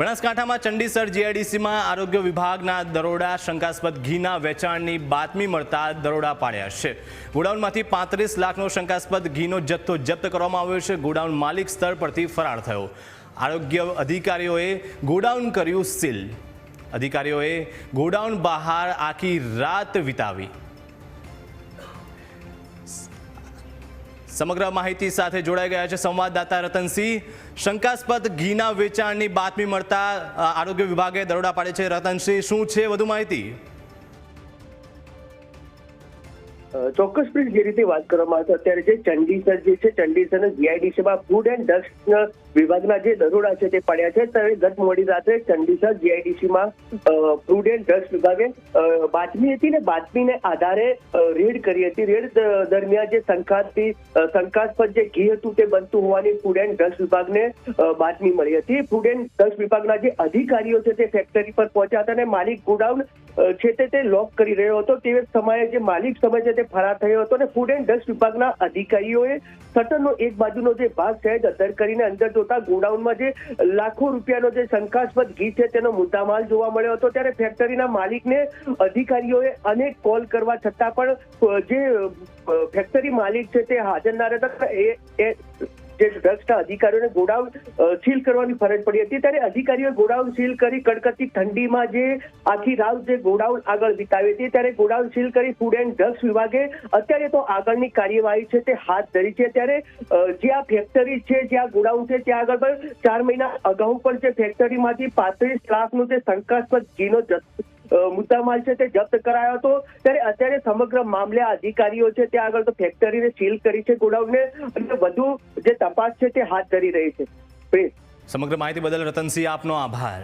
બનાસકાંઠામાં ચંડીસર જીઆઈડીસીમાં આરોગ્ય વિભાગના દરોડા, શંકાસ્પદ ઘીના વેચાણની બાતમી મળતા દરોડા પાડ્યા છે. ગોડાઉનમાંથી પાંત્રીસ લાખનો શંકાસ્પદ ઘીનો જથ્થો જપ્ત કરવામાં આવ્યો છે. ગોડાઉન માલિક સ્તર પરથી ફરાર થયો. આરોગ્ય અધિકારીઓએ ગોડાઉન કર્યું સીલ. અધિકારીઓએ ગોડાઉન બહાર આખી રાત વિતાવી. સમગ્ર માહિતી સાથે જોડાઈ ગયા છે સંવાદદાતા રતનસિંહ. શંકાસ્પદ ઘીના વેચાણની બાતમી મળતા આરોગ્ય વિભાગે દરોડા પાડે છે. રતનસિંહ, શું છે વધુ માહિતી? ચોક્કસપણે જે રીતે વાત કરવામાં આવે અત્યારે જે ચંડીસર જે છે ચંડીસર જીઆઈડીસીમાં ફૂડ એન્ડ ડ્રગ્સ વિભાગના જે દરોડા છે તે પડ્યા છે. ત્યારે ગત મોડી રાત્રે ચંડીસર જીઆઈડીસીમાં ફૂડ એન્ડ ડ્રગ્સ વિભાગે બાતમી હતી ને બાતમીને આધારે રેડ કરી હતી. રેડ દરમિયાન જે શંકાથી શંકાસ્પદ જે ઘી હતું તે બનતું હોવાની ફૂડ એન્ડ ડ્રગ્સ વિભાગને બાતમી મળી હતી. ફૂડ એન્ડ ડ્રગ્સ વિભાગના જે અધિકારીઓ છે તે ફેક્ટરી પર પહોંચ્યા હતા અને માલિક ગોડાઉન છે તે તે લોક કરી રહ્યો હતો. તે સમયે જે માલિક સમય છે તે ફરાર થયો હતો અને ફૂડ એન્ડ ડસ્ટ વિભાગના અધિકારીઓએ શટરનો એક બાજુનો જે ભાગ સહેજ અધર કરીને અંદર જોતા ગોડાઉનમાં જે લાખો રૂપિયાનો જે શંકાસ્પદ ઘી છે તેનો મુદ્દામાલ જોવા મળ્યો હતો. ત્યારે ફેક્ટરીના માલિકને અધિકારીઓએ અનેક કોલ કરવા છતાં પણ જે ફેક્ટરી માલિક છે તે હાજર ના રહેતા એ જે ડ્રગ્સના અધિકારીઓને ગોડાઉન સીલ કરવાની ફરજ પડી હતી. ત્યારે અધિકારીઓએ ગોડાઉન સીલ કરી કડકડતી ઠંડીમાં જે આખી રાત જે ગોડાઉન આગળ વિતાવી હતી, ત્યારે ગોડાઉન સીલ કરી ફૂડ એન્ડ ડ્રગ્સ વિભાગે અત્યારે તો આગળની કાર્યવાહી છે તે હાથ ધરી છે. ત્યારે જે આ ફેક્ટરી છે જ્યાં ગોડાઉન છે, ત્યાં આગળ પણ ચાર મહિના અગાઉ પણ જે ફેક્ટરીમાંથી પાંત્રીસ લાખનું જે શંકાસ્પદ ઘીનો જથ્થો મુદ્દામાલ છે તે જપ્ત કરાયો હતો. ત્યારે અત્યારે સમગ્ર મામલે અધિકારીઓ છે ત્યાં આગળ તો ફેક્ટરીને સીલ કરી છે ગોડાઉનને અને વધુ જે તપાસ છે તે હાથ ધરી રહી છે. સમગ્ર માહિતી બદલ રતનસિંહ આપનો આભાર.